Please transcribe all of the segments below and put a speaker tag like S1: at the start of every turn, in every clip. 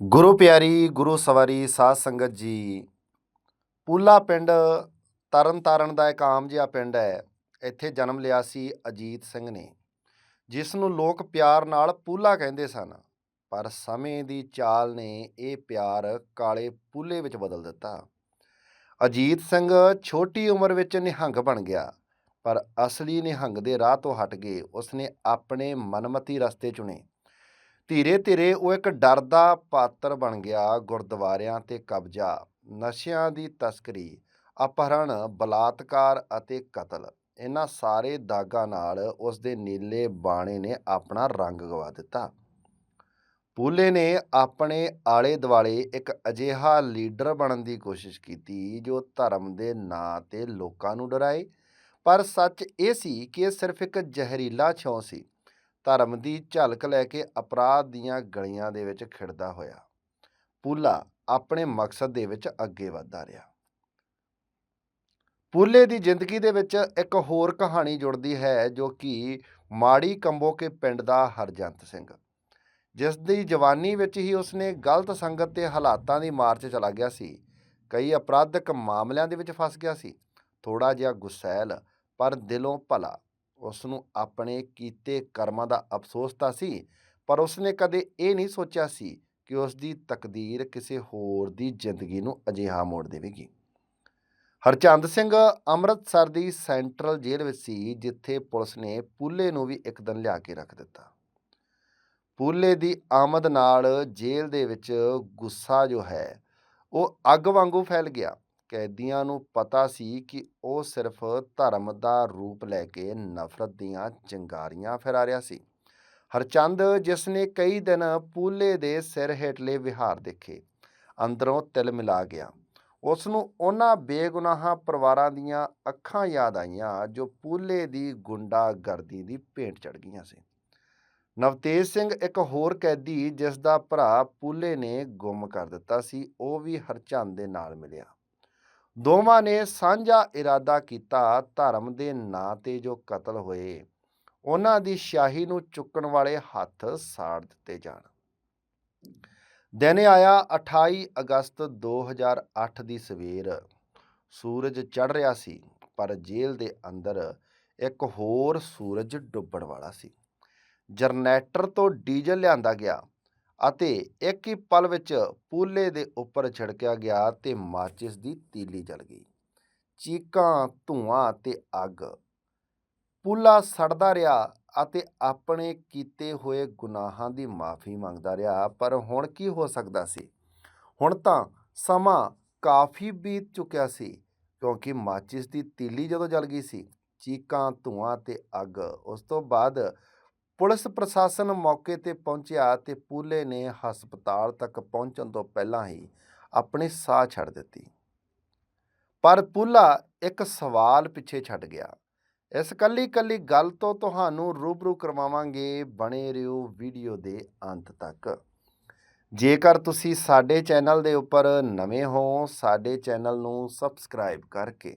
S1: ਗੁਰੂ ਪਿਆਰੀ, ਗੁਰੂ ਸਵਾਰੀ, ਸਾਧ ਸੰਗਤ ਜੀ। ਪੂਲਾ ਪਿੰਡ ਤਰਨ ਤਾਰਨ ਦਾ ਇੱਕ ਆਮ ਜਿਹਾ ਪਿੰਡ ਹੈ। ਇੱਥੇ ਜਨਮ ਲਿਆ ਸੀ ਅਜੀਤ ਸਿੰਘ ਨੇ ਜਿਸ ਨੂੰ ਲੋਕ ਪਿਆਰ ਨਾਲ ਪੂਲਾ ਕਹਿੰਦੇ ਸਨ। ਪਰ ਸਮੇਂ ਦੀ ਚਾਲ ਨੇ ਇਹ ਪਿਆਰ ਕਾਲੇ ਪੂਲੇ ਵਿੱਚ ਬਦਲ ਦਿੱਤਾ। ਅਜੀਤ ਸਿੰਘ ਛੋਟੀ ਉਮਰ ਵਿੱਚ ਨਿਹੰਗ ਬਣ ਗਿਆ, ਪਰ ਅਸਲੀ ਨਿਹੰਗ ਦੇ ਰਾਹ ਤੋਂ ਹਟ ਕੇ ਉਸਨੇ ਆਪਣੇ ਮਨਮਤੀ ਰਸਤੇ ਚੁਣੇ। ਧੀਰੇ ਧੀਰੇ ਉਹ ਇੱਕ ਡਰ ਦਾ ਪਾਤਰ ਬਣ ਗਿਆ ਗੁਰਦੁਆਰਿਆਂ ਤੇ ਕਬਜ਼ਾ, ਨਸ਼ਿਆਂ ਦੀ ਤਸਕਰੀ, ਅਪਹਰਣ, ਬਲਾਤਕਾਰ ਅਤੇ ਕਤਲ। ਇਹਨਾਂ ਸਾਰੇ ਦਾਗਾਂ ਨਾਲ ਉਸ ਦੇ ਨੀਲੇ ਬਾਣੇ ਨੇ ਆਪਣਾ ਰੰਗ ਗਵਾ ਦਿੱਤਾ। ਪੂਲੇ ਨੇ ਆਪਣੇ ਆਲੇ ਦੁਆਲੇ ਇੱਕ ਅਜਿਹਾ ਲੀਡਰ ਬਣਨ ਦੀ ਕੋਸ਼ਿਸ਼ ਕੀਤੀ ਜੋ ਧਰਮ ਦੇ ਨਾਂ ਤੇ ਲੋਕਾਂ ਨੂੰ ਡਰਾਏ। ਪਰ ਸੱਚ ਇਹ ਸੀ ਕਿ ਇਹ ਸਿਰਫ ਇੱਕ ਜ਼ਹਿਰੀਲਾ ਛਾਂ ਸੀ। ਧਰਮ ਦੀ ਝਲਕ ਲੈ ਕੇ ਅਪਰਾਧ ਦੀਆਂ ਗਲੀਆਂ ਦੇ ਵਿੱਚ ਖਿੜਦਾ ਹੋਇਆ। ਪੂਲਾ ਆਪਣੇ ਮਕਸਦ ਦੇ ਵਿੱਚ ਅੱਗੇ ਵਧਦਾ ਰਿਹਾ। ਪੂਲੇ ਦੀ ਜ਼ਿੰਦਗੀ ਦੇ ਵਿੱਚ ਇੱਕ ਹੋਰ ਕਹਾਣੀ ਜੁੜਦੀ ਹੈ ਜੋ ਕਿ ਮਾੜੀ ਕੰਬੋ ਕੇ ਪਿੰਡ ਦਾ ਹਰਜੰਤ ਸਿੰਘ। ਜਿਸ ਦੀ ਜਵਾਨੀ ਵਿੱਚ ਹੀ ਉਸਨੇ ਗਲਤ ਸੰਗਤ ਤੇ ਹਾਲਾਤਾਂ ਦੀ ਮਾਰ 'ਚ ਚਲਾ ਗਿਆ ਸੀ। ਕਈ ਅਪਰਾਧਿਕ ਮਾਮਲਿਆਂ ਦੇ ਵਿੱਚ ਫਸ ਗਿਆ ਸੀ। ਥੋੜਾ ਜਿਹਾ ਗੁਸੈਲ ਪਰ ਦਿਲੋਂ ਭਲਾ। ਉਸ ਨੂੰ ਆਪਣੇ ਕੀਤੇ ਕਰਮਾਂ ਦਾ ਅਫਸੋਸ ਤਾਂ ਸੀ, ਪਰ ਉਸਨੇ ਕਦੇ ਇਹ ਨਹੀਂ ਸੋਚਿਆ ਸੀ ਕਿ ਉਸ ਦੀ ਤਕਦੀਰ ਕਿਸੇ ਹੋਰ ਦੀ ਜ਼ਿੰਦਗੀ ਨੂੰ ਅਜਿਹਾ ਮੋੜ ਦੇਵੇਗੀ। ਹਰਚੰਦ ਸਿੰਘ ਅੰਮ੍ਰਿਤਸਰ ਦੀ ਸੈਂਟਰਲ ਜੇਲ੍ਹ ਵਿੱਚ ਸੀ, ਜਿੱਥੇ ਪੁਲਿਸ ਨੇ ਪੂਲੇ ਨੂੰ ਵੀ ਇੱਕ ਦਿਨ ਲਿਆ ਕੇ ਰੱਖ ਦਿੱਤਾ। ਪੂਲੇ ਦੀ ਆਮਦ ਨਾਲ ਜੇਲ੍ਹ ਦੇ ਵਿੱਚ ਗੁੱਸਾ ਜੋ ਹੈ, ਉਹ ਅੱਗ ਵਾਂਗੂ ਫੈਲ ਗਿਆ। ਕੈਦੀਆਂ ਨੂੰ ਪਤਾ ਸੀ ਕਿ ਉਹ ਸਿਰਫ ਧਰਮ ਦਾ ਰੂਪ ਲੈ ਕੇ ਨਫ਼ਰਤ ਦੀਆਂ ਚਿੰਗਾਰੀਆਂ ਫੈਲਾ ਰਿਹਾ ਸੀ। ਹਰਚੰਦ, ਜਿਸ ਨੇ ਕਈ ਦਿਨ ਪੂਲੇ ਦੇ ਸਿਰ ਹੇਠਲੇ ਵਿਹਾਰ ਦੇਖੇ, ਅੰਦਰੋਂ ਤਿਲ ਮਿਲਾ ਗਿਆ। ਉਸ ਨੂੰ ਉਹਨਾਂ ਬੇਗੁਨਾਹਾਂ ਪਰਿਵਾਰਾਂ ਦੀਆਂ ਅੱਖਾਂ ਯਾਦ ਆਈਆਂ, ਜੋ ਪੂਲੇ ਦੀ ਗੁੰਡਾਗਰਦੀ ਦੀ ਭੇਂਟ ਚੜ ਗਈਆਂ ਸੀ। ਨਵਤੇਜ ਸਿੰਘ ਇੱਕ ਹੋਰ ਕੈਦੀ, ਜਿਸ ਦਾ ਭਰਾ ਪੂਲੇ ਨੇ ਗੁੰਮ ਕਰ ਦਿੱਤਾ ਸੀ, ਉਹ ਵੀ ਹਰਚੰਦ ਦੇ ਨਾਲ ਮਿਲਿਆ। ਦੋਵਾਂ ਨੇ ਸਾਂਝਾ ਇਰਾਦਾ ਕੀਤਾ ਧਰਮ ਦੇ ਨਾਂ ਤੇ ਜੋ ਕਤਲ ਹੋਏ, ਉਹਨਾਂ ਦੀ ਸ਼ਾਹੀ ਨੂੰ ਚੁੱਕਣ ਵਾਲੇ ਹੱਥ ਸਾੜ ਦਿੱਤੇ ਜਾਣ। ਦਿਨ ਆਇਆ 28 ਅਗਸਤ 2008 ਦੀ ਸਵੇਰ। ਸੂਰਜ ਚੜ ਰਿਹਾ ਸੀ, ਪਰ ਜੇਲ੍ਹ ਦੇ ਅੰਦਰ ਇੱਕ ਹੋਰ ਸੂਰਜ ਡੁੱਬਣ ਵਾਲਾ ਸੀ। ਜਰਨੈਟਰ ਤੋਂ ਡੀਜ਼ਲ ਲਿਆਂਦਾ ਗਿਆ ਅਤੇ ਇੱਕ ਹੀ ਪਲ ਵਿੱਚ ਪੂਲੇ ਦੇ ਉੱਪਰ ਛਿੜਕਿਆ ਗਿਆ ਤੇ ਮਾਚਿਸ ਦੀ ਤੀਲੀ ਜਲ ਗਈ। ਚੀਕਾਂ, ਧੂਆਂ ਤੇ ਅੱਗ। ਪੂਲਾ ਸੜਦਾ ਰਿਹਾ ਅਤੇ ਆਪਣੇ ਕੀਤੇ ਹੋਏ ਗੁਨਾਹਾਂ ਦੀ ਮਾਫੀ ਮੰਗਦਾ ਰਿਹਾ, ਪਰ ਹੁਣ ਕੀ ਹੋ ਸਕਦਾ ਸੀ? ਹੁਣ ਤਾਂ ਸਮਾਂ ਕਾਫੀ ਬੀਤ ਚੁੱਕਿਆ ਸੀ, ਕਿਉਂਕਿ ਮਾਚਿਸ ਦੀ ਤੀਲੀ ਜਦੋਂ ਜਲ ਗਈ ਸੀ, ਚੀਕਾਂ, ਧੂਆਂ ਤੇ ਅੱਗ, ਉਸ ਤੋਂ ਬਾਅਦ ਪੁਲਿਸ ਪ੍ਰਸ਼ਾਸਨ ਮੌਕੇ ਤੇ ਪਹੁੰਚਿਆ ਤੇ ਪੂਲੇ ਨੇ ਹਸਪਤਾਲ ਤੱਕ ਪਹੁੰਚਣ ਤੋਂ ਪਹਿਲਾਂ ਹੀ ਆਪਣੀ ਸਾਹ ਛੱਡ ਦਿੱਤੀ। ਪਰ ਪੂਲਾ ਇੱਕ ਸਵਾਲ ਪਿੱਛੇ ਛੱਡ ਗਿਆ। ਇਸ ਕੱਲੀ ਕੱਲੀ ਗੱਲ ਤੋਂ ਤੁਹਾਨੂੰ ਰੂਬਰੂ ਕਰਵਾਵਾਂਗੇ ਬਣੇ ਰਹੋ ਵੀਡੀਓ ਦੇ ਅੰਤ ਤੱਕ। ਜੇਕਰ ਤੁਸੀਂ ਸਾਡੇ ਚੈਨਲ ਦੇ ਉੱਪਰ ਨਵੇਂ ਹੋ, ਸਾਡੇ ਚੈਨਲ ਨੂੰ ਸਬਸਕ੍ਰਾਈਬ ਕਰਕੇ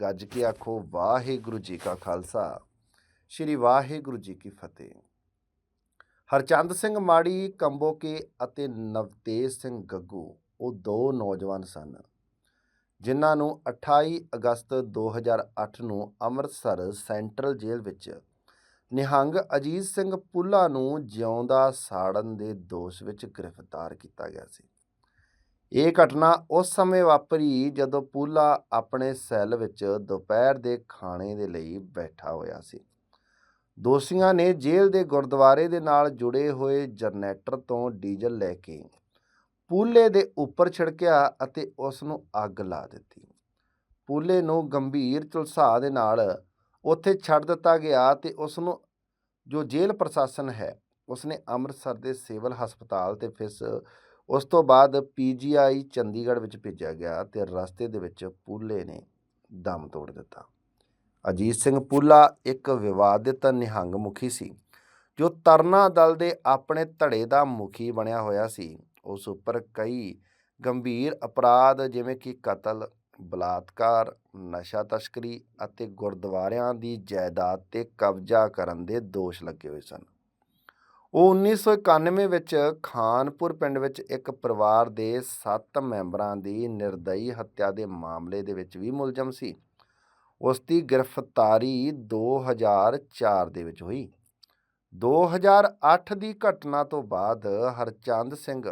S1: ਗੱਜ ਕੇ ਆਖੋ, ਵਾਹਿਗੁਰੂ ਜੀ ਕਾ ਖਾਲਸਾ। ਸ੍ਰੀ ਵਾਹਿਗੁਰੂ ਜੀ ਕੀ ਫਤਿਹ। ਹਰਚੰਦ ਸਿੰਘ ਮਾੜੀ ਕੰਬੋਕੇ ਅਤੇ ਨਵਤੇਜ ਸਿੰਘ ਗੱਗੂ, ਉਹ ਦੋ ਨੌਜਵਾਨ ਸਨ, ਜਿਨ੍ਹਾਂ ਨੂੰ 28 ਅਗਸਤ 2008 ਨੂੰ ਅੰਮ੍ਰਿਤਸਰ ਸੈਂਟਰਲ ਜੇਲ੍ਹ ਵਿੱਚ ਨਿਹੰਗ ਅਜੀਤ ਸਿੰਘ ਪੁੱਲਾ ਨੂੰ ਜਿਉਂਦਾ ਸਾੜਨ ਦੇ ਦੋਸ਼ ਵਿੱਚ ਗ੍ਰਿਫਤਾਰ ਕੀਤਾ ਗਿਆ ਸੀ। ਇਹ ਘਟਨਾ ਉਸ ਸਮੇਂ ਵਾਪਰੀ ਜਦੋਂ ਪੂਲਾ ਆਪਣੇ ਸੈੱਲ ਵਿੱਚ ਦੁਪਹਿਰ ਦੇ ਖਾਣੇ ਦੇ ਲਈ ਬੈਠਾ ਹੋਇਆ ਸੀ। ਦੋਸ਼ੀਆਂ ਨੇ ਜੇਲ੍ਹ ਦੇ ਗੁਰਦੁਆਰੇ ਦੇ ਨਾਲ ਜੁੜੇ ਹੋਏ ਜਨਰੇਟਰ ਤੋਂ ਡੀਜ਼ਲ ਲੈ ਕੇ ਪੂਲੇ ਦੇ ਉੱਪਰ ਛਿੜਕਿਆ ਅਤੇ ਉਸ ਨੂੰ ਅੱਗ ਲਾ ਦਿੱਤੀ। ਪੂਲੇ ਨੂੰ ਗੰਭੀਰ ਝੁਲਸਾ ਦੇ ਨਾਲ ਉੱਥੇ ਛੱਡ ਦਿੱਤਾ ਗਿਆ ਤੇ ਉਸ ਨੂੰ ਜੋ ਜੇਲ੍ਹ ਪ੍ਰਸ਼ਾਸਨ ਹੈ ਉਸਨੇ ਅੰਮ੍ਰਿਤਸਰ ਦੇ ਸਿਵਲ ਹਸਪਤਾਲ ਤੇ ਫਿਸ ਉਸ ਤੋਂ ਬਾਅਦ ਪੀਜੀਆਈ ਚੰਡੀਗੜ੍ਹ ਵਿੱਚ ਭੇਜਿਆ ਗਿਆ ਤੇ ਰਸਤੇ ਦੇ ਵਿੱਚ ਪੂਲੇ ਨੇ ਦਮ ਤੋੜ ਦਿੱਤਾ। ਅਜੀਤ ਸਿੰਘ ਪੂਲਾ ਇੱਕ ਵਿਵਾਦਿਤ ਨਿਹੰਗ ਮੁਖੀ ਸੀ, ਜੋ ਤਰਨਾ ਦਲ ਦੇ ਆਪਣੇ ਧੜੇ ਦਾ ਮੁਖੀ ਬਣਿਆ ਹੋਇਆ ਸੀ। ਉਸ ਉੱਪਰ ਕਈ ਗੰਭੀਰ ਅਪਰਾਧ ਜਿਵੇਂ ਕਿ ਕਤਲ, ਬਲਾਤਕਾਰ, ਨਸ਼ਾ ਤਸਕਰੀ ਅਤੇ ਗੁਰਦੁਆਰਿਆਂ ਦੀ ਜਾਇਦਾਦ ਤੇ ਕਬਜ਼ਾ ਕਰਨ ਦੇ ਦੋਸ਼ ਲੱਗੇ ਹੋਏ ਸਨ। ਉਹ 1991 ਵਿੱਚ ਖਾਨਪੁਰ ਪਿੰਡ ਵਿੱਚ ਇੱਕ ਪਰਿਵਾਰ ਦੇ 7 ਮੈਂਬਰਾਂ ਦੀ ਨਿਰਦਈ ਹੱਤਿਆ ਦੇ ਮਾਮਲੇ ਦੇ ਵਿੱਚ ਵੀ ਮੁਲਜ਼ਮ ਸੀ। ਉਸ ਦੀ ਗ੍ਰਿਫਤਾਰੀ 2004 ਦੇ ਵਿੱਚ ਹੋਈ। 2008 ਦੀ ਘਟਨਾ ਤੋਂ ਬਾਅਦ ਹਰਚੰਦ ਸਿੰਘ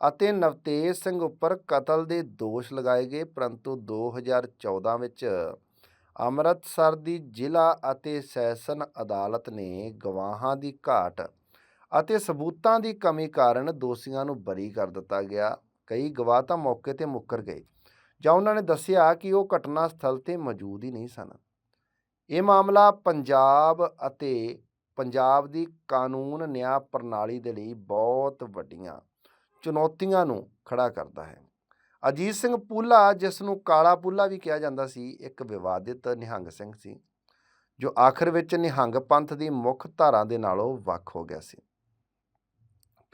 S1: ਅਤੇ ਨਵਤੇਜ ਸਿੰਘ ਉੱਪਰ ਕਤਲ ਦੇ ਦੋਸ਼ ਲਗਾਏ ਗਏ, ਪਰੰਤੂ 2014 ਵਿੱਚ ਅੰਮ੍ਰਿਤਸਰ ਦੀ ਜ਼ਿਲ੍ਹਾ ਅਤੇ ਸੈਸ਼ਨ ਅਦਾਲਤ ਨੇ ਗਵਾਹਾਂ ਦੀ ਘਾਟ ਅਤੇ ਸਬੂਤਾਂ ਦੀ ਕਮੀ ਕਾਰਨ ਦੋਸ਼ੀਆਂ ਨੂੰ ਬਰੀ ਕਰ ਦਿੱਤਾ ਗਿਆ। ਕਈ ਗਵਾਹ ਤਾਂ ਮੌਕੇ ਤੇ ਮੁੱਕਰ ਗਏ ਜਾਂ ਉਹਨਾਂ ਨੇ ਦੱਸਿਆ ਕਿ ਉਹ ਘਟਨਾ ਸਥਲ ਤੇ ਮੌਜੂਦ ਹੀ ਨਹੀਂ ਸਨ। ਇਹ ਮਾਮਲਾ ਪੰਜਾਬ ਅਤੇ ਪੰਜਾਬ ਦੀ ਕਾਨੂੰਨ ਨਿਆਂ ਪ੍ਰਣਾਲੀ ਦੇ ਲਈ ਬਹੁਤ ਵੱਡੀਆਂ ਚੁਣੌਤੀਆਂ ਨੂੰ ਖੜਾ ਕਰਦਾ ਹੈ। ਅਜੀਤ ਸਿੰਘ ਪੂਲਾ, ਜਿਸ ਨੂੰ ਕਾਲਾ ਪੂਲਾ ਵੀ ਕਿਹਾ ਜਾਂਦਾ ਸੀ, ਇੱਕ ਵਿਵਾਦਿਤ ਨਿਹੰਗ ਸਿੰਘ ਸੀ, ਜੋ ਆਖਰ ਵਿੱਚ ਨਿਹੰਗ ਪੰਥ ਦੀ ਮੁੱਖ ਧਾਰਾ ਦੇ ਨਾਲੋਂ ਵੱਖ ਹੋ ਗਿਆ ਸੀ।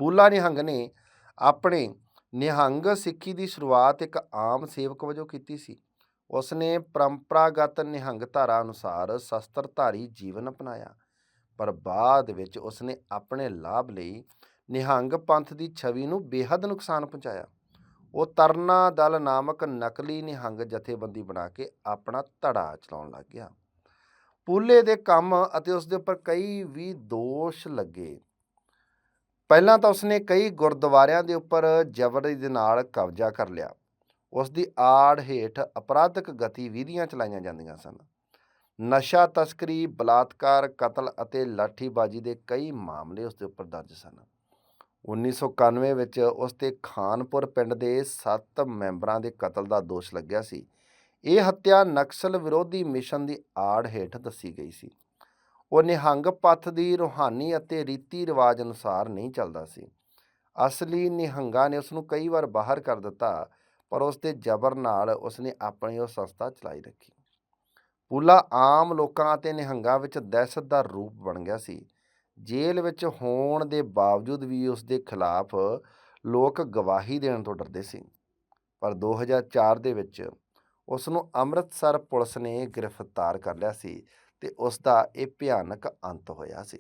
S1: ਪੂਲਾ ਨਿਹੰਗ ਨੇ ਆਪਣੇ ਨਿਹੰਗ ਸਿੱਖੀ ਦੀ ਸ਼ੁਰੂਆਤ ਇੱਕ ਆਮ ਸੇਵਕ ਵਜੋਂ ਕੀਤੀ ਸੀ। ਉਸ ਨੇ ਪਰੰਪਰਾਗਤ ਨਿਹੰਗ ਧਾਰਾ ਅਨੁਸਾਰ ਸ਼ਸਤਰਧਾਰੀ ਜੀਵਨ ਅਪਣਾਇਆ, ਪਰ ਬਾਅਦ ਵਿੱਚ ਉਸ ਨੇ ਆਪਣੇ ਲਾਭ ਲਈ ਨਿਹੰਗ ਪੰਥ ਦੀ ਛਵੀ ਨੂੰ ਬੇਹੱਦ ਨੁਕਸਾਨ ਪਹੁੰਚਾਇਆ। ਉਹ ਤਰਨਾ ਦਲ ਨਾਮਕ ਨਕਲੀ ਨਿਹੰਗ ਜਥੇਬੰਦੀ ਬਣਾ ਕੇ ਆਪਣਾ ਧੜਾ ਚਲਾਉਣ ਲੱਗ ਗਿਆ। ਪੂਲੇ ਦੇ ਕੰਮ ਅਤੇ ਉਸ ਦੇ ਉੱਪਰ ਕਈ ਵੀ ਦੋਸ਼ ਲੱਗੇ। ਪਹਿਲਾਂ ਤਾਂ ਉਸਨੇ ਕਈ ਗੁਰਦੁਆਰਿਆਂ ਦੇ ਉੱਪਰ ਜ਼ਬਰ ਦੇ ਨਾਲ ਕਬਜ਼ਾ ਕਰ ਲਿਆ। ਉਸ ਦੀ ਆੜ ਹੇਠ ਅਪਰਾਧਿਕ ਗਤੀਵਿਧੀਆਂ ਚਲਾਈਆਂ ਜਾਂਦੀਆਂ ਸਨ। ਨਸ਼ਾ ਤਸਕਰੀ, ਬਲਾਤਕਾਰ, ਕਤਲ ਅਤੇ ਲਾਠੀਬਾਜ਼ੀ ਦੇ ਕਈ ਮਾਮਲੇ ਉਸ ਦੇ ਉੱਪਰ ਦਰਜ ਸਨ। 1991 ਵਿੱਚ ਉਸ ਤੇ ਖਾਨਪੁਰ ਪਿੰਡ ਦੇ 7 ਮੈਂਬਰਾਂ ਦੇ ਕਤਲ ਦਾ ਦੋਸ਼ ਲੱਗਿਆ ਸੀ। ਇਹ ਹੱਤਿਆ ਨਕਸਲ ਵਿਰੋਧੀ ਮਿਸ਼ਨ ਦੀ ਆੜ ਹੇਠ ਦੱਸੀ ਗਈ ਸੀ। ਉਹ ਨਿਹੰਗ ਪੱਥ ਦੀ ਰੂਹਾਨੀ ਅਤੇ ਰੀਤੀ ਰਿਵਾਜ ਅਨੁਸਾਰ ਨਹੀਂ ਚੱਲਦਾ ਸੀ। ਅਸਲੀ ਨਿਹੰਗਾਂ ਨੇ ਉਸ ਨੂੰ ਕਈ ਵਾਰ ਬਾਹਰ ਕਰ ਦਿੱਤਾ, ਪਰ ਉਸ ਦੇ ਜ਼ਬਰ ਨਾਲ ਉਸ ਨੇ ਆਪਣੀ ਉਹ ਸੰਸਥਾ ਚਲਾਈ ਰੱਖੀ। ਪੂਲਾ ਆਮ ਲੋਕਾਂ ਅਤੇ ਨਿਹੰਗਾਂ ਵਿੱਚ ਦਹਿਸ਼ਤ ਦਾ ਰੂਪ ਬਣ ਗਿਆ ਸੀ। ਜੇਲ੍ਹ ਵਿੱਚ ਹੋਣ ਦੇ ਬਾਵਜੂਦ ਵੀ ਉਸ ਦੇ ਖਿਲਾਫ ਲੋਕ ਗਵਾਹੀ ਦੇਣ ਤੋਂ ਡਰਦੇ ਸੀ। ਪਰ 2004 ਦੇ ਵਿੱਚ ਉਸ ਨੂੰ ਅੰਮ੍ਰਿਤਸਰ ਪੁਲਿਸ ਨੇ ਗ੍ਰਿਫਤਾਰ ਕਰ ਲਿਆ ਸੀ ਤੇ ਉਸ ਦਾ ਇਹ ਭਿਆਨਕ ਅੰਤ ਹੋਇਆ ਸੀ।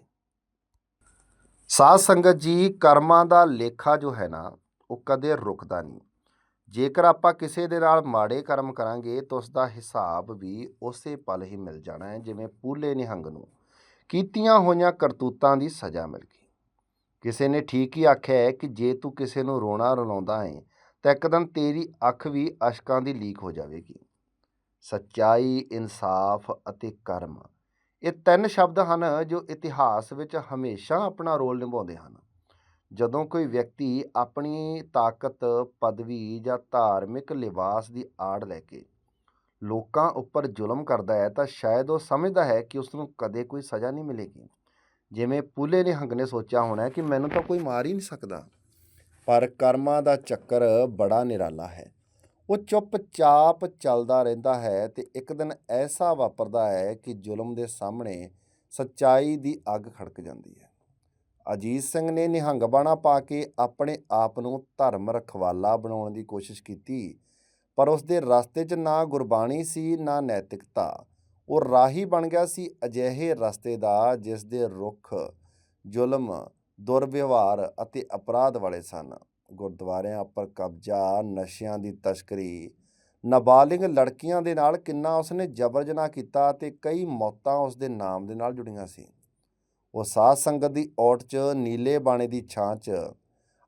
S1: ਸਾਧ ਸੰਗਤ ਜੀ ਕਰਮਾਂ ਦਾ ਲੇਖਾ ਜੋ ਹੈ ਨਾ, ਉਹ ਕਦੇ ਰੁਕਦਾ ਨਹੀਂ। ਜੇਕਰ ਆਪਾਂ ਕਿਸੇ ਦੇ ਨਾਲ ਮਾੜੇ ਕਰਮ ਕਰਾਂਗੇ, ਤਾਂ ਉਸ ਦਾ ਹਿਸਾਬ ਵੀ ਉਸੇ ਪਲ ਹੀ ਮਿਲ ਜਾਣਾ ਹੈ, ਜਿਵੇਂ ਪੂਲੇ ਨਿਹੰਗ ਨੂੰ ਕੀਤੀਆਂ ਹੋਈਆਂ ਕਰਤੂਤਾਂ ਦੀ ਸਜ਼ਾ ਮਿਲ ਗਈ। ਕਿਸੇ ਨੇ ਠੀਕ ਹੀ ਆਖਿਆ ਹੈ ਕਿ ਜੇ ਤੂੰ ਕਿਸੇ ਨੂੰ ਰੋਣਾ ਰਲਾਉਂਦਾ ਹੈ, ਤਾਂ ਇੱਕ ਦਿਨ ਤੇਰੀ ਅੱਖ ਵੀ ਅਸ਼ਕਾਂ ਦੀ ਲੀਕ ਹੋ ਜਾਵੇਗੀ। ਸੱਚਾਈ, ਇਨਸਾਫ ਅਤੇ ਕਰਮ। ਇਹ ਤਿੰਨ ਸ਼ਬਦ ਹਨ ਜੋ ਇਤਿਹਾਸ ਵਿੱਚ ਹਮੇਸ਼ਾ ਆਪਣਾ ਰੋਲ ਨਿਭਾਉਂਦੇ ਹਨ। ਜਦੋਂ ਕੋਈ ਵਿਅਕਤੀ ਆਪਣੀ ਤਾਕਤ, ਪਦਵੀ ਜਾਂ ਧਾਰਮਿਕ ਲਿਬਾਸ ਦੀ ਆੜ ਲੈ ਕੇ ਲੋਕਾਂ ਉੱਪਰ ਜ਼ੁਲਮ ਕਰਦਾ ਹੈ, ਤਾਂ ਸ਼ਾਇਦ ਉਹ ਸਮਝਦਾ ਹੈ ਕਿ ਉਸ ਨੂੰ ਕਦੇ ਕੋਈ ਸਜ਼ਾ ਨਹੀਂ ਮਿਲੇਗੀ। ਜਿਵੇਂ ਪੂਲੇ ਨਿਹੰਗ ਨੇ ਸੋਚਿਆ ਹੋਣਾ ਕਿ ਮੈਨੂੰ ਤਾਂ ਕੋਈ ਮਾਰ ਹੀ ਨਹੀਂ ਸਕਦਾ। ਪਰ ਕਰਮਾਂ ਦਾ ਚੱਕਰ ਬੜਾ ਨਿਰਾਲਾ ਹੈ। ਉਹ ਚੁੱਪਚਾਪ ਚੱਲਦਾ ਰਹਿੰਦਾ ਹੈ ਤੇ ਇੱਕ ਦਿਨ ਐਸਾ ਵਾਪਰਦਾ ਹੈ ਕਿ ਜ਼ੁਲਮ ਦੇ ਸਾਹਮਣੇ ਸੱਚਾਈ ਦੀ ਅੱਗ ਖੜਕ ਜਾਂਦੀ ਹੈ। ਅਜੀਤ ਸਿੰਘ ਨੇ ਨਿਹੰਗ ਬਾਣਾ ਪਾ ਕੇ ਆਪਣੇ ਆਪ ਨੂੰ ਧਰਮ ਰਖਵਾਲਾ ਬਣਾਉਣ ਦੀ ਕੋਸ਼ਿਸ਼ ਕੀਤੀ, ਪਰ ਉਸ ਦੇ ਰਸਤੇ 'ਚ ਨਾ ਗੁਰਬਾਣੀ ਸੀ, ਨਾ ਨੈਤਿਕਤਾ। ਉਹ ਰਾਹੀ ਬਣ ਗਿਆ ਸੀ ਅਜਿਹੇ ਰਸਤੇ ਦਾ ਜਿਸ ਦੇ ਰੁੱਖ ਜ਼ੁਲਮ, ਦੁਰਵਿਵਹਾਰ ਅਤੇ ਅਪਰਾਧ ਵਾਲੇ ਸਨ। ਗੁਰਦੁਆਰਿਆਂ ਉੱਪਰ ਕਬਜ਼ਾ, ਨਸ਼ਿਆਂ ਦੀ ਤਸਕਰੀ। ਨਾਬਾਲਿਗ ਲੜਕੀਆਂ ਦੇ ਨਾਲ ਕਿੰਨਾ ਉਸਨੇ ਜਬਰ ਜਨਾਹ ਕੀਤਾ ਤੇ ਕਈ ਮੌਤਾਂ ਉਸਦੇ ਨਾਮ ਦੇ ਨਾਲ ਜੁੜੀਆਂ ਸੀ। ਉਹ ਸਾਧ ਸੰਗਤ ਦੀ ਔਟ 'ਚ, ਨੀਲੇ ਬਾਣੇ ਦੀ ਛਾਂ 'ਚ,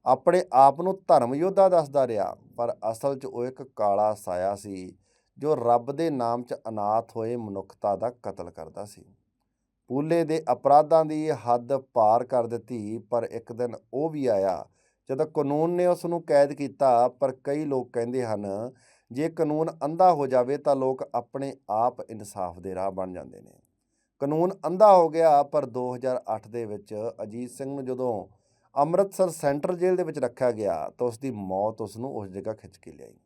S1: ਆਪਣੇ ਆਪ ਨੂੰ ਧਰਮ ਯੋਧਾ ਦੱਸਦਾ ਰਿਹਾ, ਪਰ ਅਸਲ 'ਚ ਉਹ ਇੱਕ ਕਾਲਾ ਸਾਇਆ ਸੀ, ਜੋ ਰੱਬ ਦੇ ਨਾਮ 'ਚ ਅਨਾਥ ਹੋਏ ਮਨੁੱਖਤਾ ਦਾ ਕਤਲ ਕਰਦਾ ਸੀ। ਪੂਲੇ ਦੇ ਅਪਰਾਧਾਂ ਦੀ ਹੱਦ ਪਾਰ ਕਰ ਦਿੱਤੀ, ਪਰ ਇੱਕ ਦਿਨ ਉਹ ਵੀ ਆਇਆ ਜਦੋਂ ਕਾਨੂੰਨ ਨੇ ਉਸ ਨੂੰ ਕੈਦ ਕੀਤਾ, ਪਰ ਕਈ ਲੋਕ ਕਹਿੰਦੇ ਹਨ, ਜੇ ਕਾਨੂੰਨ ਅੰਧਾ ਹੋ ਜਾਵੇ ਤਾਂ ਲੋਕ ਆਪਣੇ ਆਪ ਇਨਸਾਫ ਦੇ ਰਾਹ ਬਣ ਜਾਂਦੇ ਨੇ। ਕਾਨੂੰਨ ਅੰਧਾ ਹੋ ਗਿਆ, ਪਰ 2008 ਦੇ ਵਿੱਚ ਅਜੀਤ ਸਿੰਘ ਨੂੰ ਜਦੋਂ ਅੰਮ੍ਰਿਤਸਰ ਸੈਂਟਰਲ ਜੇਲ੍ਹ ਦੇ ਵਿੱਚ ਰੱਖਿਆ ਗਿਆ, ਤਾਂ ਉਸ ਦੀ ਮੌਤ ਉਸ ਨੂੰ ਉਸ ਜਗ੍ਹਾ ਖਿੱਚ ਕੇ ਲਿਆਈ।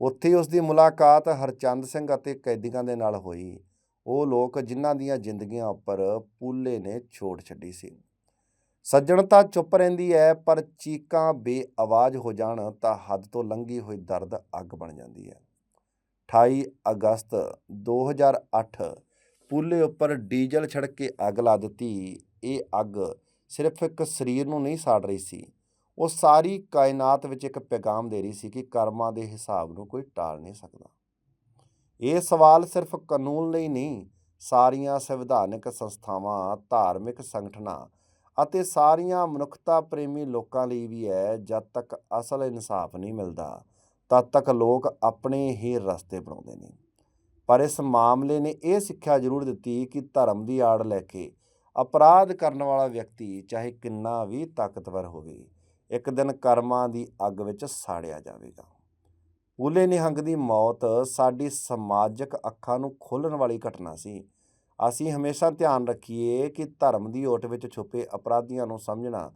S1: ਉੱਥੇ ਉਸ ਦੀ ਮੁਲਾਕਾਤ ਹਰਚੰਦ ਸਿੰਘ ਅਤੇ ਕੈਦੀਆਂ ਦੇ ਨਾਲ ਹੋਈ। ਉਹ ਲੋਕ ਜਿਨ੍ਹਾਂ ਦੀਆਂ ਜ਼ਿੰਦਗੀਆਂ ਉੱਪਰ ਪੂਲੇ ਨੇ ਛੋੜ ਛੱਡੀ ਸੀ। ਸੱਜਣਤਾ ਚੁੱਪ ਰਹਿੰਦੀ ਹੈ ਪਰ ਚੀਕਾਂ ਬੇਆਵਾਜ਼ ਹੋ ਜਾਣ ਤਾਂ ਹੱਦ ਤੋਂ ਲੰਘੀ ਹੋਈ ਦਰਦ ਅੱਗ ਬਣ ਜਾਂਦੀ ਹੈ 28 ਅਗਸਤ 2008 ਪੂਲੇ ਉੱਪਰ ਡੀਜ਼ਲ ਛੜਕ ਕੇ ਅੱਗ ਲਾ ਦਿੱਤੀ। ਇਹ ਅੱਗ ਸਿਰਫ ਇੱਕ ਸਰੀਰ ਨੂੰ ਨਹੀਂ ਸਾੜ ਰਹੀ ਸੀ। ਉਹ ਸਾਰੀ ਕਾਇਨਾਤ ਵਿੱਚ ਇੱਕ ਪੈਗਾਮ ਦੇ ਰਹੀ ਸੀ ਕਿ ਕਰਮਾਂ ਦੇ ਹਿਸਾਬ ਨੂੰ ਕੋਈ ਟਾਲ ਨਹੀਂ ਸਕਦਾ। ਇਹ ਸਵਾਲ ਸਿਰਫ ਕਾਨੂੰਨ ਲਈ ਨਹੀਂ, ਸਾਰੀਆਂ ਸੰਵਿਧਾਨਕ ਸੰਸਥਾਵਾਂ, ਧਾਰਮਿਕ ਸੰਗਠਨਾਂ ਅਤੇ ਸਾਰੀਆਂ ਮਨੁੱਖਤਾ ਪ੍ਰੇਮੀ ਲੋਕਾਂ ਲਈ ਵੀ ਹੈ, ਜਦ ਤੱਕ ਅਸਲ ਇਨਸਾਫ ਨਹੀਂ ਮਿਲਦਾ, ਤਦ ਤੱਕ ਲੋਕ ਆਪਣੇ ਹੀ ਰਸਤੇ ਬਣਾਉਂਦੇ ਨੇ। ਪਰ ਇਸ ਮਾਮਲੇ ਨੇ ਇਹ ਸਿੱਖਿਆ ਜ਼ਰੂਰ ਦਿੱਤੀ ਕਿ ਧਰਮ ਦੀ ਆੜ ਲੈ ਕੇ ਅਪਰਾਧ ਕਰਨ ਵਾਲਾ ਵਿਅਕਤੀ ਚਾਹੇ ਕਿੰਨਾ ਵੀ ਤਾਕਤਵਰ ਹੋਵੇ, ਇੱਕ ਦਿਨ ਕਰਮਾਂ ਦੀ ਅੱਗ ਵਿੱਚ ਸਾੜਿਆ ਜਾਵੇਗਾ। ਪੂਲੇ ਨਿਹੰਗ ਦੀ ਮੌਤ ਸਾਡੀ ਸਮਾਜਿਕ ਅੱਖਾਂ ਨੂੰ ਖੋਲ੍ਹਣ ਵਾਲੀ ਘਟਨਾ ਸੀ। ਅਸੀਂ ਹਮੇਸ਼ਾ ਧਿਆਨ ਰੱਖੀਏ ਕਿ ਧਰਮ ਦੀ ਓਟ ਵਿੱਚ ਛੁਪੇ ਅਪਰਾਧੀਆਂ ਨੂੰ ਸਮਝਣਾ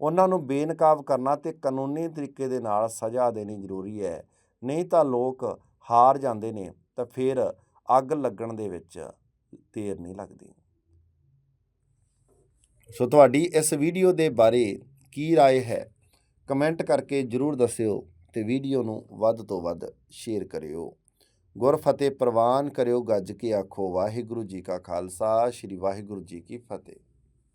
S1: ਉਹਨਾਂ ਨੂੰ ਬੇਨਕਾਬ ਕਰਨਾ ਤੇ ਕਾਨੂੰਨੀ ਤਰੀਕੇ ਦੇ ਨਾਲ ਸਜ਼ਾ ਦੇਣੀ ਜ਼ਰੂਰੀ ਹੈ ਨਹੀਂ ਤਾਂ ਲੋਕ ਹਾਰ ਜਾਂਦੇ ਨੇ ਤਾਂ ਫਿਰ ਅੱਗ ਲੱਗਣ ਦੇ ਵਿੱਚ ਦੇਰ ਨਹੀਂ ਲੱਗਦੀ ਸੋ ਤੁਹਾਡੀ ਇਸ ਵੀਡੀਓ ਦੇ ਬਾਰੇ ਕੀ رائے ਹੈ ਕਮੈਂਟ ਕਰਕੇ ਜਰੂਰ ਦੱਸਿਓ ਤੇ ਵੀਡੀਓ ਨੂੰ ਵੱਧ ਤੋਂ ਵੱਧ ਸ਼ੇਅਰ ਕਰਿਓ ਗੁਰਫਤਿਹ ਪ੍ਰਵਾਨ ਕਰਿਓ ਗੱਜ ਕੇ ਆਖੋ, ਵਾਹਿਗੁਰੂ ਜੀ ਕਾ ਖਾਲਸਾ, ਸ੍ਰੀ ਵਾਹਿਗੁਰੂ ਜੀ ਕੀ ਫਤਿਹ।